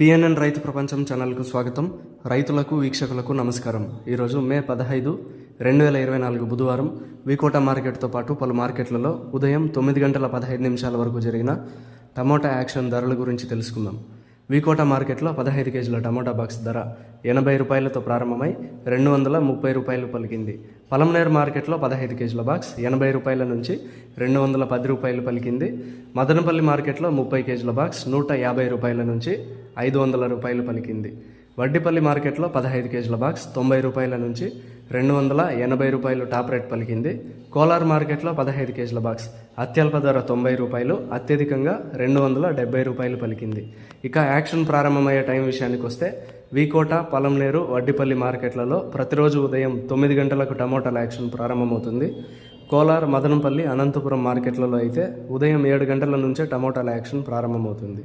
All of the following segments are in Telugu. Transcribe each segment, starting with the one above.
పిఎన్ఎన్ రైతు ప్రపంచం ఛానల్కు స్వాగతం. రైతులకు వీక్షకులకు నమస్కారం. ఈరోజు మే పదహైదు రెండు వేల ఇరవై నాలుగు బుధవారం వికోట మార్కెట్తో పాటు పలు మార్కెట్లలో ఉదయం తొమ్మిది గంటల పదహైదు నిమిషాల వరకు జరిగిన టమోటా యాక్షన్ ధరల గురించి తెలుసుకుందాం. వికోట మార్కెట్లో పదహైదు కేజీల టమోటా బాక్స్ ధర ఎనభై రూపాయలతో ప్రారంభమై రెండు వందల ముప్పై రూపాయలు పలికింది. పలమనేరు మార్కెట్లో పదహైదు కేజీల బాక్స్ ఎనభై రూపాయల నుంచి రెండు వందల పది రూపాయలు పలికింది. మదనపల్లి మార్కెట్లో ముప్పై కేజీల బాక్స్ నూట యాభై రూపాయల నుంచి ఐదు వందల రూపాయలు పలికింది. వడ్డిపల్లి మార్కెట్లో పదహైదు కేజీల బాక్స్ తొంభై రూపాయల నుంచి రెండు వందల ఎనభై రూపాయలు టాప్ రేట్ పలికింది. కోలార్ మార్కెట్లో పదహైదు కేజీల బాక్స్ అత్యల్ప ధర తొంభై రూపాయలు అత్యధికంగా రెండు వందల డెబ్బై రూపాయలు పలికింది. ఇక యాక్షన్ ప్రారంభమయ్యే టైం విషయానికి వస్తే వీకోట పలంనేరు వడ్డిపల్లి మార్కెట్లలో ప్రతిరోజు ఉదయం తొమ్మిది గంటలకు టమోటాల యాక్షన్ ప్రారంభమవుతుంది. కోలార్ మదనపల్లి అనంతపురం మార్కెట్లలో అయితే ఉదయం ఏడు గంటల నుంచే టమోటాల యాక్షన్ ప్రారంభమవుతుంది.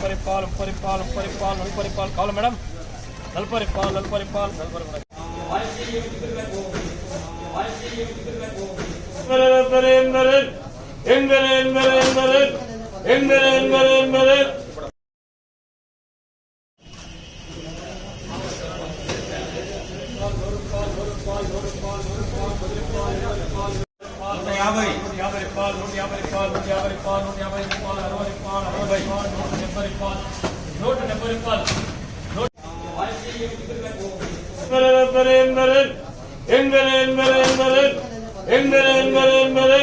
பரிபால் பரிபால் பரிபால் நல்பரிபால் கால மேடம் நல்பரிபால் நல்பரிபால் நல்பரிபால் எங்கள் எங்கள் எங்கள் எங்கள் எங்கள் எங்கள் యాభై నూట యాభై రూపాయలు నూట యాభై రూపాయలు నూట యాభై రూపాయలు నూట యాభై రూపాయలు అరవై రూపాయలు అరవై రూపాయలు నూట డెబ్బై రూపాయలు నూట డెబ్బై రూపాయలు ఎంగరే ఎంగరే ఎంగరే ఎంగరే ఎంగరే ఎంగరే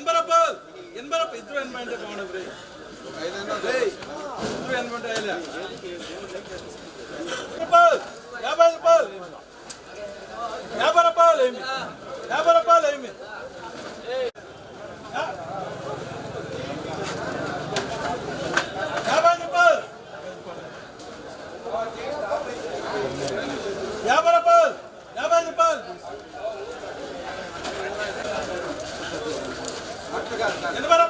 ಏನ್ ಬರಪ್ಪ ಏನ್ ಬರಪ್ಪ ಇದ್ರು ಏನ್ ಮಾಡ್ಬೇಕು ಮಾಡಬ್ರಿ ಇದ್ರು ಏನ್ ಮಾಡ್ತಾ ಇಲ್ಲ నిలబడ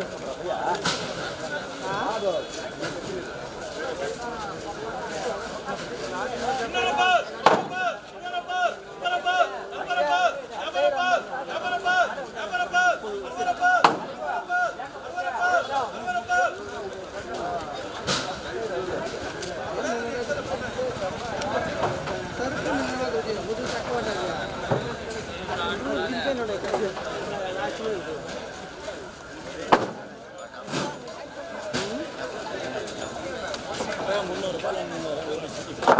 Not a boat! よろしくお願いします。